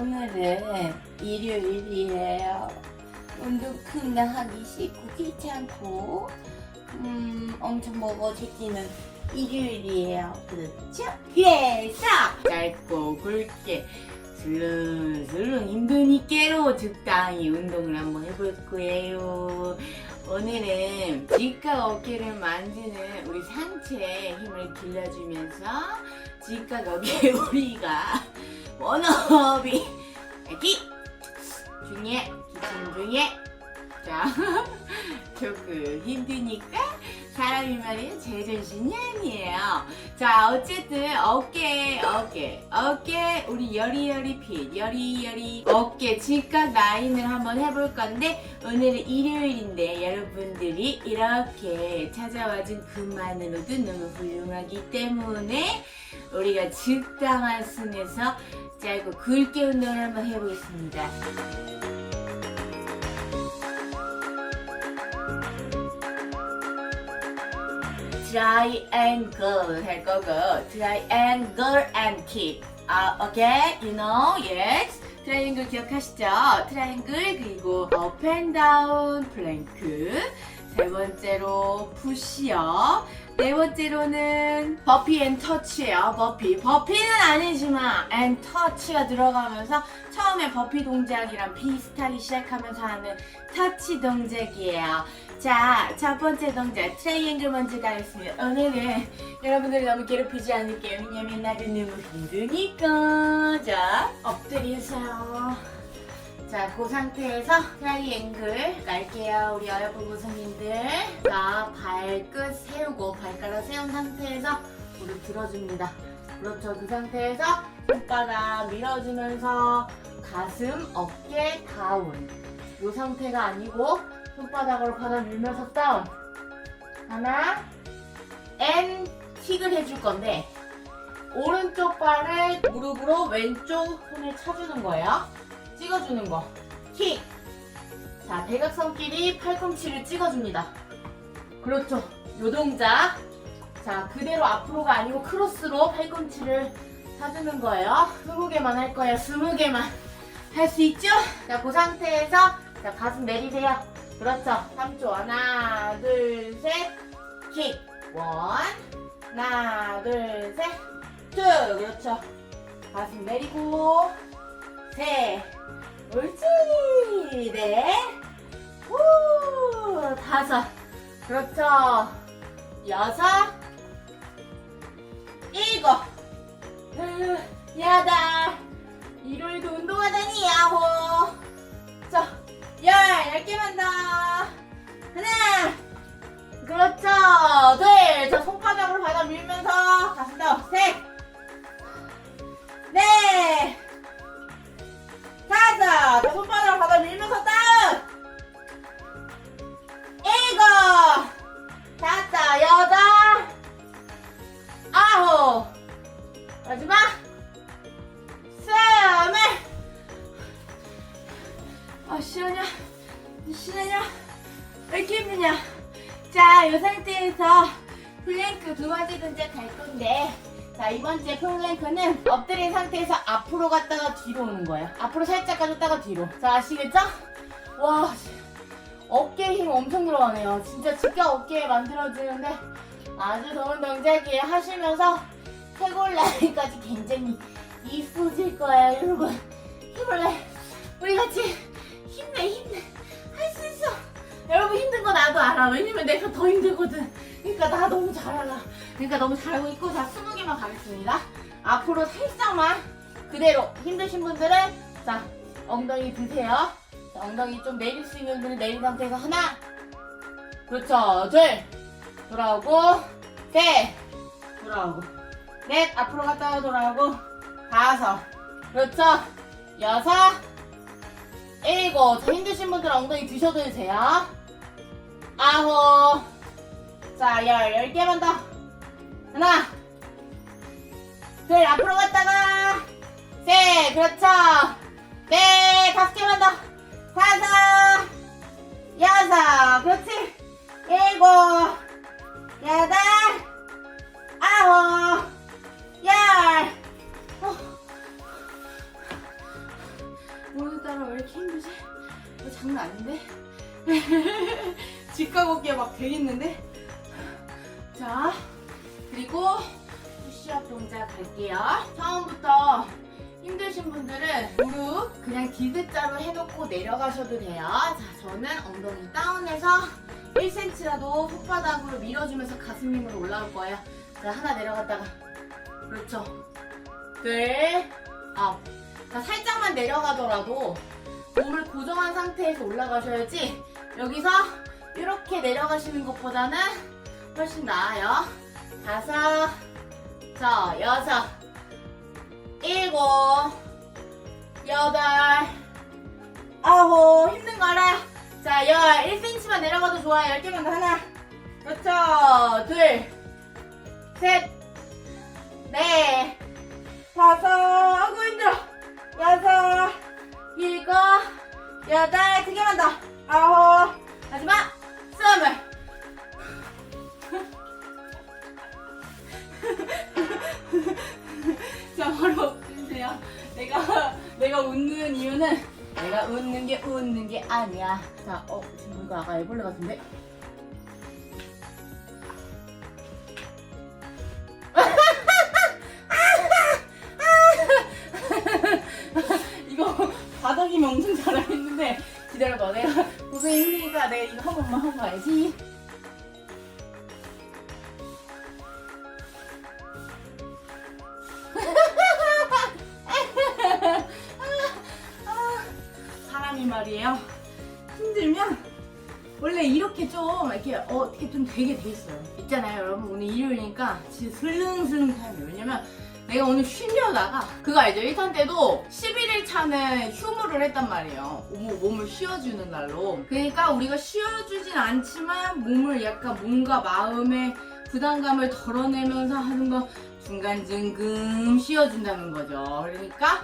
오늘은 일요일이에요. 운동 큰거 하기 싫고 귀찮고 음 엄청 먹어 제끼는 일요일이에요. 그렇죠? 그래서 짧고 굵게 슬렁슬렁 힘드니께로 적당히 운동을 한번 해볼 거예요. 오늘은 직각 어깨를 만드는 우리 상체에 힘을 길러주면서 직각 어깨 우리가 원업이 기? 중에 기침 중에. 자 조금 힘드니까 사람이 말이에요 제정신이 아니에요 자 어쨌든 어깨 어깨 어깨 우리 여리여리 핏 여리여리 어깨 직각 라인을 한번 해볼 건데 오늘은 일요일인데 여러분들이 이렇게 찾아와준 그만으로도 너무 훌륭하기 때문에 우리가 적당한 순에서 짧고 굵게 운동을 한번 해보겠습니다. Triangle 할 거고 triangle and kick 아, okay, you know, yes? 트라이앵글 기억하시죠? 트라이앵글 그리고 업앤 다운 플랭크 세 번째로 푸시업 네 번째로는 버피 앤 터치예요. 버피 버피는 아니지만 앤 터치가 들어가면서 처음에 버피 동작이랑 비슷하게 시작하면서 하는 터치 동작이에요 자, 첫 번째 동작 트라이앵글 먼저 가겠습니다. 오늘은 여러분들이 너무 괴롭히지 않을게요. 왜냐면 나도 너무 힘드니까. 자, 엎드리세요. 자, 그 상태에서 트라이앵글 갈게요. 우리 여러분 고객님들. 자, 발끝 세우고 발가락 세운 상태에서 무릎 들어줍니다. 그렇죠. 그 상태에서 손바닥 밀어주면서 가슴, 어깨, 다운. 이 상태가 아니고 손바닥으로 바닥 밀면서 다운. 하나 앤 킥을 해줄 건데 오른쪽 발을 무릎으로 왼쪽 손을 차주는 거예요. 찍어주는 거킥 자 대각선끼리 팔꿈치를 찍어줍니다. 그렇죠. 요 동작. 자 그대로 앞으로가 아니고 크로스로 팔꿈치를 차주는 거예요. 20개만 할 거예요. 20개만. 할 수 있죠? 자 그 상태에서 자 가슴 내리세요 그렇죠. 3초. 하나, 둘, 셋. 킥. 원. 하나, 둘, 셋. 투. 그렇죠. 가슴 내리고. 셋. 옳지. 넷. 후. 다섯. 그렇죠. 여섯. 일곱. 으, 여덟. 일요일도 운동하다니, 야호. 자. 개만 더. 하나. 그렇죠. 둘. 자, 손바닥으로 바닥 밀면서 가슴 더. 셋. 넷. 다섯. 자, 손바닥으로 바닥 밀면서 다운. 일곱. 다섯. 여덟. 아홉. 마지막. 스물. 아, 시원냐? 시원냐? 왜 이렇게 힘드냐? 자, 이 상태에서 플랭크 두 가지 동작 할 건데, 자, 이번 주에 플랭크는 엎드린 상태에서 앞으로 갔다가 뒤로 오는 거예요. 앞으로 살짝 가졌다가 뒤로. 자, 아시겠죠? 와, 어깨에 힘 엄청 들어가네요. 진짜 직각 어깨에 만들어주는데 아주 좋은 동작이에요. 하시면서 해골 라인까지 굉장히 이쁘실 거예요, 여러분. 힘을 내. 우리 같이 힘내 힘내 여러분 힘든 거 나도 알아. 왜냐면 내가 더 힘들거든. 그러니까 나 너무 잘 알아. 그러니까 너무 잘하고 있고 자 20개만 가겠습니다. 앞으로 살짝만 그대로 힘드신 분들은 자 엉덩이 드세요. 자, 엉덩이 좀 내릴 수 있는 분은 내린 상태에서 하나 그렇죠? 둘 돌아오고 셋 돌아오고 넷 앞으로 갔다가 돌아오고 다섯 그렇죠? 여섯 일곱. 자, 힘드신 분들 엉덩이 드셔도 되세요. 아홉. 자, 열. 열 개만 더. 하나. 둘, 앞으로 갔다가. 셋. 그렇죠. 넷. 다섯 개만 더. 다섯. 여섯. 그렇지. 일곱. 여덟. 아홉. 열. 어. 장난 아닌데? 집가 걷기가 막 되겠는데? 자, 그리고 푸시업 동작 갈게요. 처음부터 힘드신 분들은 무릎 그냥 D자로 해놓고 내려가셔도 돼요. 자, 저는 엉덩이 다운해서 1cm라도 손바닥으로 밀어주면서 가슴 힘으로 올라올 거예요. 자, 하나 내려갔다가 그렇죠. 둘, 아홉. 자, 살짝만 내려가더라도 몸을 고정한 상태에서 올라가셔야지 여기서 이렇게 내려가시는 것보다는 훨씬 나아요. 다섯, 자, 여섯, 일곱, 여덟, 아홉. 힘든 거 알아요? 자, 열, 1cm만 내려가도 좋아요. 10개만 더 하나. 그렇죠. 둘, 셋, 넷, 다섯. 아이고, 힘들어. 여섯, 일곱, 여덟. 두 개만 더. 아홉. 마지막, 스물. 자, 바로 웃으세요. 내가, 내가 웃는 이유는 내가 웃는 게 웃는 게 아니야. 자, 어, 지금 이거 아까 애벌레 같은데? 이거 바닥이면 엄청 잘하겠는데 기다려봐. 내가 고생 힘드니까 내가 이거 한 번만 하고 가야지. 사람이 말이에요. 힘들면 원래 이렇게 좀 이렇게 어, 이렇게 좀 되게 돼 있어요. 있잖아요, 여러분 오늘 일요일이니까 진짜 슬릉슬릉 타요. 왜냐면 내가 오늘 쉬려다가 그거 알죠? 1탄 때도 11일 차는 휴무를 했단 말이에요. 몸- 몸을 쉬어주는 날로. 그러니까 우리가 쉬어주진 않지만 몸을 약간 몸과 마음의 부담감을 덜어내면서 하는 거 중간중금 쉬어준다는 거죠. 그러니까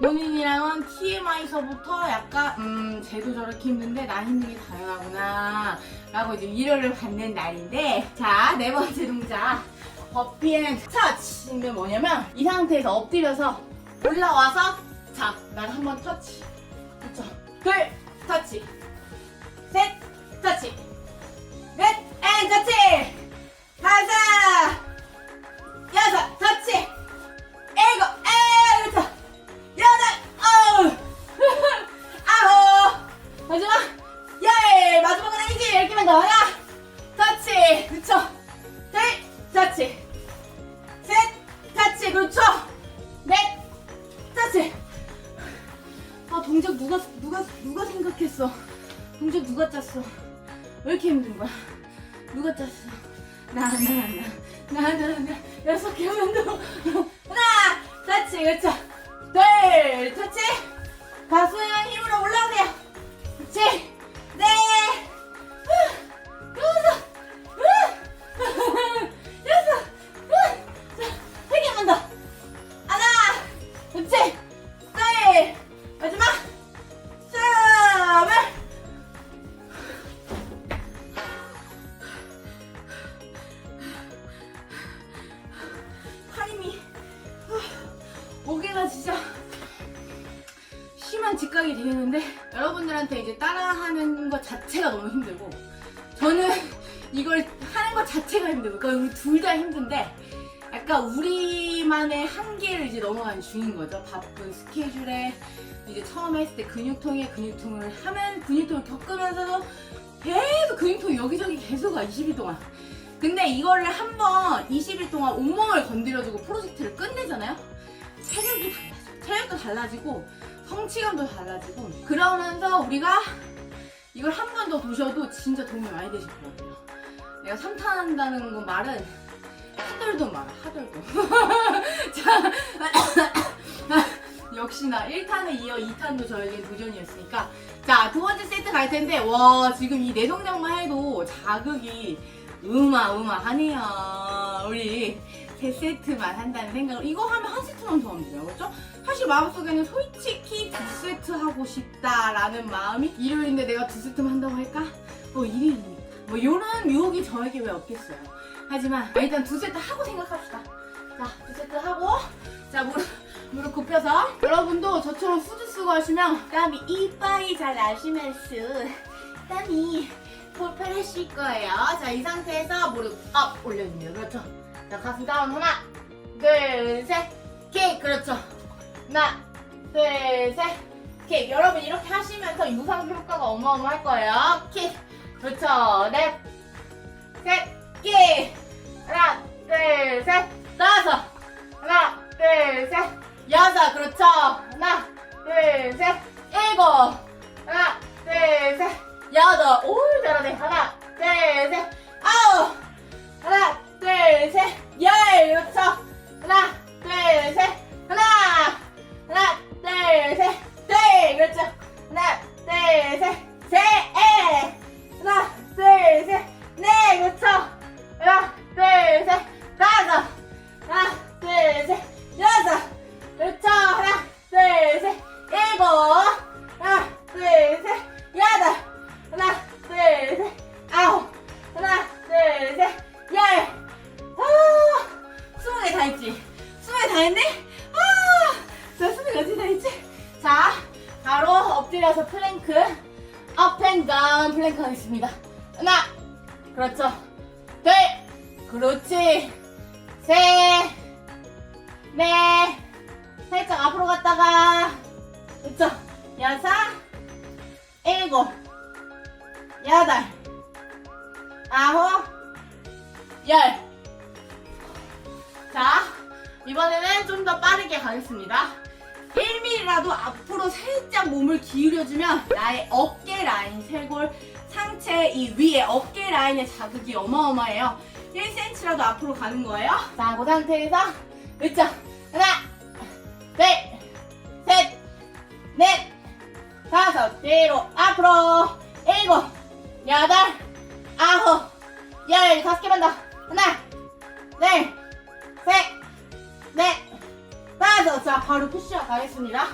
본인이랑은 TMI서부터 약간 음 쟤도 저렇게 힘든데 나 힘든 게 다양하구나 라고 이제 위로를 받는 날인데 자 네 번째 동작 버피앤 터치인데 뭐냐면 이 상태에서 엎드려서 올라와서 자 난 한번 터치. 그쵸 둘 터치. 셋 터치. 넷 앤 터치 터치 그렇죠 둘 터치. 가슴 힘으로 저는 이걸 하는 것 자체가 힘들고 그러니까 우리 둘 다 힘든데 약간 우리만의 한계를 이제 넘어가는 중인 거죠. 바쁜 스케줄에 이제 처음 했을 때 근육통에 근육통을 하면 근육통을 겪으면서도 계속 근육통이 여기저기 계속 가 20일 동안. 근데 이거를 한번 20일 동안 온몸을 건드려주고 프로젝트를 끝내잖아요? 체력이 달라져 체력도 달라지고 성취감도 달라지고 그러면서 우리가 이걸 한 번더 보셔도 진짜 도움이 많이 되실 것 같아요. 내가 3탄 한다는 건 말은 하덜도 말아 하덜도. 자 역시나 1탄에 이어 2탄도 저에게 도전이었으니까. 자 두 번째 세트 갈 텐데 와 지금 이네 동작만 해도 자극이 으마으마하네요. 우리 세 세트만 한다는 생각으로 이거 하면 한 세트만 더 돼요 그렇죠? 사실 마음속에는 솔직히 두 세트 하고 싶다라는 마음이 일요일인데 내가 두 세트만 한다고 할까? 뭐 일요일이니까 뭐 이런 유혹이 저에게 왜 없겠어요 하지만 일단 두 세트 하고 생각합시다 자두 세트 하고 자 무릎 무릎 굽혀서 여러분도 저처럼 후드 쓰고 하시면 땀이 이빠이 잘 나시면서 땀이 폭발하실 거예요. 자, 이 상태에서 무릎 업 올려줍니다. 그렇죠. 자, 가슴 다운 하나, 둘, 셋, 킥. 그렇죠. 하나, 둘, 셋, 킥. 여러분 이렇게 하시면서 유상 효과가 어마어마할 거예요. 킥. 그렇죠. 넷, 셋, 킥. 하나, 둘, 셋, 다섯. 하나, 둘, 셋, 여섯. 그렇죠. 하나, 둘, 셋, 일곱. 하나, 둘, 셋, 여덟. 오, 잘하네. 하나, 둘, 셋, 아홉. 하나, 둘, 셋, 열. 그렇죠. 하나, 둘, 셋, 하나. 하나, 둘, 셋, 둘. 그렇죠. 넷, 살짝 앞으로 갔다가, 그렇죠. 여섯, 일곱, 여덟, 아홉, 열. 자, 이번에는 좀 더 빠르게 가겠습니다. 1mm라도 앞으로 살짝 몸을 기울여주면 나의 어깨 라인, 쇄골, 상체 이 위에 어깨 라인의 자극이 어마어마해요. 1cm라도 앞으로 가는 거예요. 자, 그 상태에서 그쵸? 넷, 다섯, 뒤로 앞으로 일곱, 여덟, 아홉, 열 다섯 개만 더. 하나, 둘, 셋, 넷, 다섯. 자, 바로 푸시업 가겠습니다.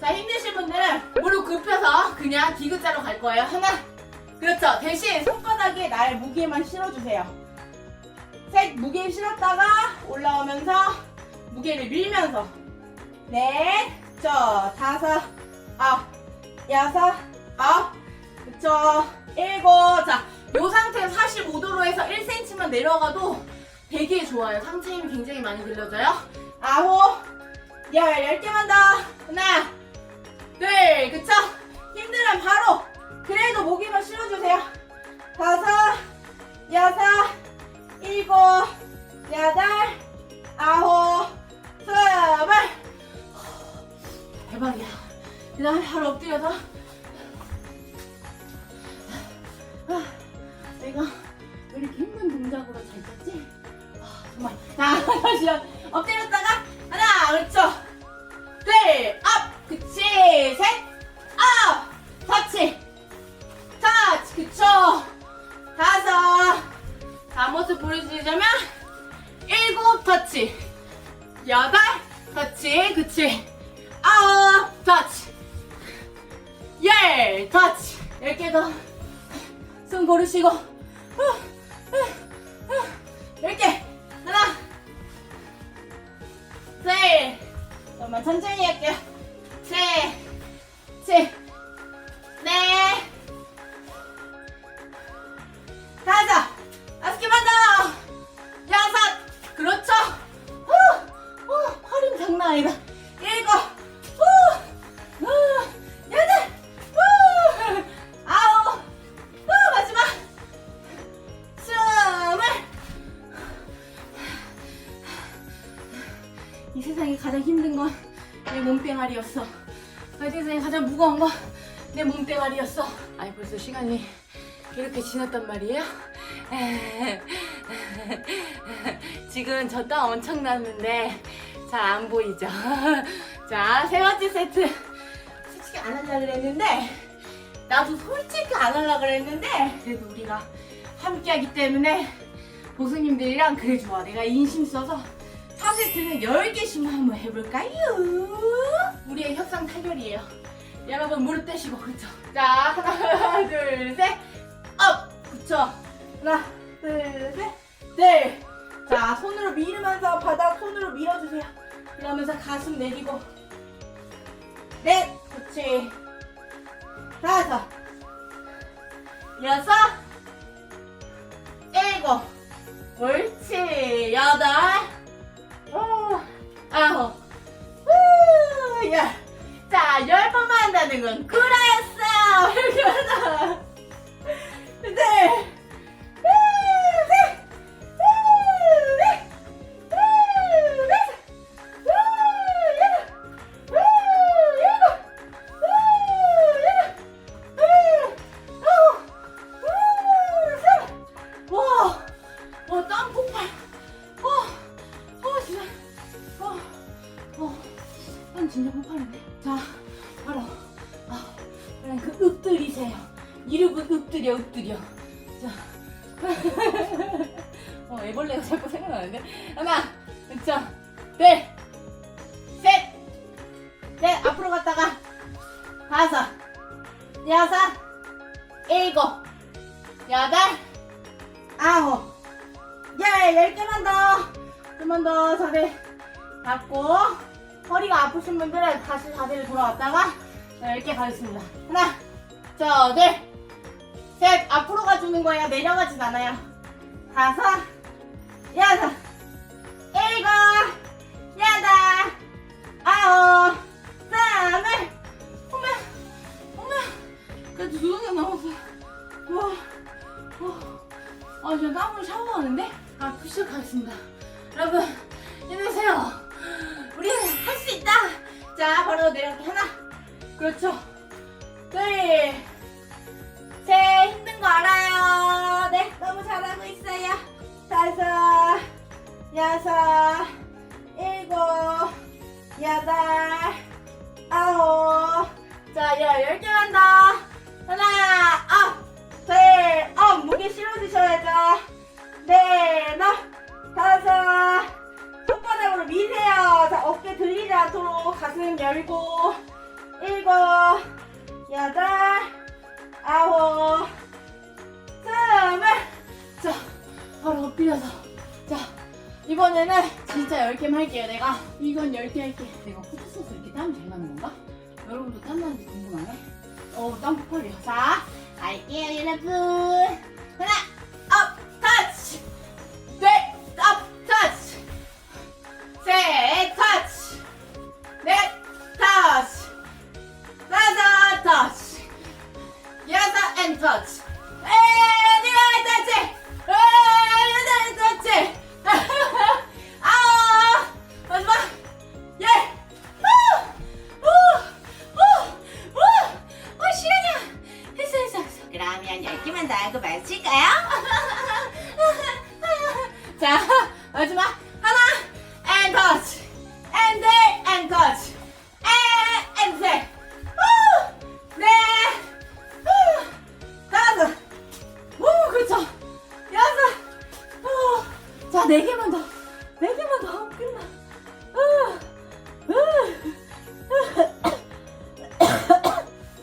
자, 힘드신 분들은 무릎 굽혀서 그냥 디귿자로 갈 거예요. 하나. 그렇죠. 대신 손바닥에 나의 무게만 실어주세요. 셋, 무게 실었다가 올라오면서 무게를 밀면서. 넷, 저, 다섯, 아홉, 여섯, 아홉, 그쵸. 일곱. 자, 요 상태에서 45도로 해서 1cm만 내려가도 되게 좋아요. 상체 힘이 굉장히 많이 들려져요. 아홉, 열, 열 개만 더. 하나, 둘, 그쵸? 힘들면 바로. 그래도 목에만 실어주세요. 다섯, 여섯, 일곱, 여덟, 아홉, 스물. 대박이야. 그 다음에 바로 엎드려서. 아, 내가 왜 이렇게 힘든 동작으로 잘 쳤지? 아, 정말. 자, 다시 엎드렸다가 하나, 그렇죠. 둘, 업, 그치, 셋, 업, 터치, 터치, 그쵸. 다섯, 자, 모습 보여주자면 일곱 터치, 여덟 터치, 그치. 아홉 터치, 열 터치, 열 개 더. 손 고르시고, 열 개, 하나, 셋, 잠깐만 천천히 할게요. 셋, 셋, 넷, 다섯, 다섯 개만 더, 여섯, 그렇죠. 후, 후, 허리는 장난 아니다. 무거운 건 내 몸뚱아리였어. 아니 벌써 시간이 이렇게 지났단 말이에요? 지금 저 땀 엄청 났는데 잘 안 보이죠? 자, 세 번째 세트. 솔직히 안 하려고 그랬는데 나도 솔직히 안 하려고 그랬는데 그래도 우리가 함께 하기 때문에 보수님들이랑 그래 좋아. 내가 인심 써서 4세트는 10개씩만 한번 해볼까요? 우리의 협상 타결이에요. 여러분 무릎 떼시고 그쵸? 자 하나 둘셋 업! 그쵸? 하나 둘셋 넷! 자 손으로 밀으면서 바닥 손으로 밀어주세요. 그러면서 가슴 내리고 넷 그렇지 다섯 여섯 일곱 옳지 여덟 오, 아홉 후, 열. 자, 열 번만 한다는 건 구라였어 넷, 셋, 넷, 앞으로 갔다가, 다섯, 여섯, 일곱, 여덟, 아홉, 열, 열 개만 더. 좀만 더 자세 잡고 허리가 아프신 분들은 다시 자세를 돌아왔다가 자, 10개 가겠습니다. 하나, 저, 둘, 셋. 앞으로 가주는 거예요. 내려가진 않아요. 다섯, 여섯, 아, 저 땀으로 샤워하는데? 아, 푸시업 하겠습니다. 여러분, 힘내세요. 우리는 할 수 있다. 자, 바로 내려가기 하나. 그렇죠. 둘, 셋. 힘든 거 알아요. 네, 너무 잘하고 있어요. 다섯, 여섯, 일곱, 여덟, 아홉. 자, 열, 열 개만 더. 하나, 업, 둘, 업. 무게 실어주셔야죠. 네, 너, 다섯, 손바닥으로 미세요. 자, 어깨 들리지 않도록 가슴 열고, 일곱, 여덟, 아홉, 스물. 자, 바로 엎드려서. 자, 이번에는 진짜 10개만 할게요, 내가. 이건 10개 할게. 내가 포토소스 이렇게 땀이 잘 나는 건가? 여러분도 땀 나는지 궁금하네. 어우, 땀 폭발이야. 자, 갈게요, 여러분. 하나,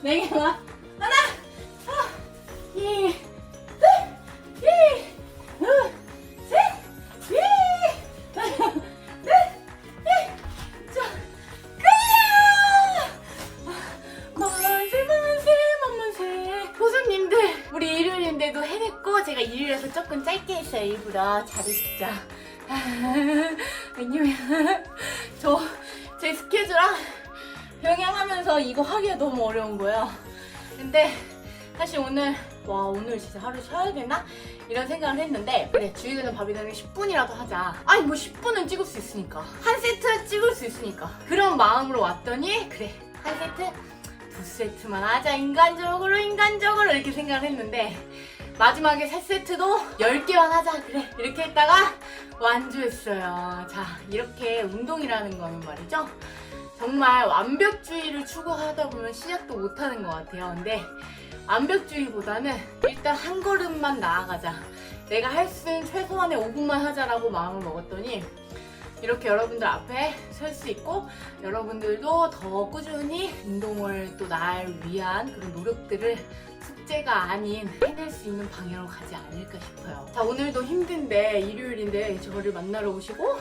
후. 네개 오늘 진짜 하루 쉬어야 되나 이런 생각을 했는데 그래 주의되는 밥이 되는 10분이라도 하자. 아니 뭐 10분은 찍을 수 있으니까 한 세트 찍을 수 있으니까 그런 마음으로 왔더니 그래 한 세트 두 세트만 하자 인간적으로 인간적으로 이렇게 생각을 했는데 마지막에 세 세트도 10개만 하자 그래 이렇게 했다가 완주했어요. 자 이렇게 운동이라는 거는 말이죠. 정말 완벽주의를 추구하다 보면 시작도 못하는 것 같아요. 근데 완벽주의보다는 일단 한 걸음만 나아가자. 내가 할 수 있는 최소한의 5분만 하자라고 마음을 먹었더니 이렇게 여러분들 앞에 설 수 있고 여러분들도 더 꾸준히 운동을 또 날 위한 그런 노력들을 숙제가 아닌 해낼 수 있는 방향으로 가지 않을까 싶어요. 자, 오늘도 힘든데 일요일인데 저를 만나러 오시고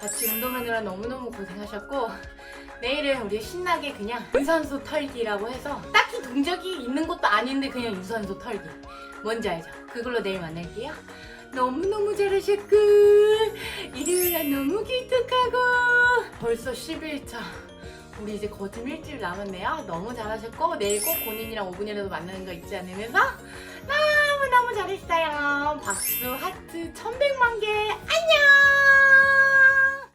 같이 운동하느라 너무너무 고생하셨고 내일은 우리 신나게 그냥 유산소 털기라고 해서 딱히 동작이 있는 것도 아닌데 그냥 유산소 털기. 뭔지 알죠? 그걸로 내일 만날게요. 너무너무 잘하셨고 일요일날 너무 기특하고. 벌써 10일차. 우리 이제 거듭 일주일 남았네요. 너무 잘하셨고 내일 꼭 본인이랑 5분이라도 만나는 거 잊지 않으면서 너무너무 잘했어요. 박수 하트 1100만 개. 안녕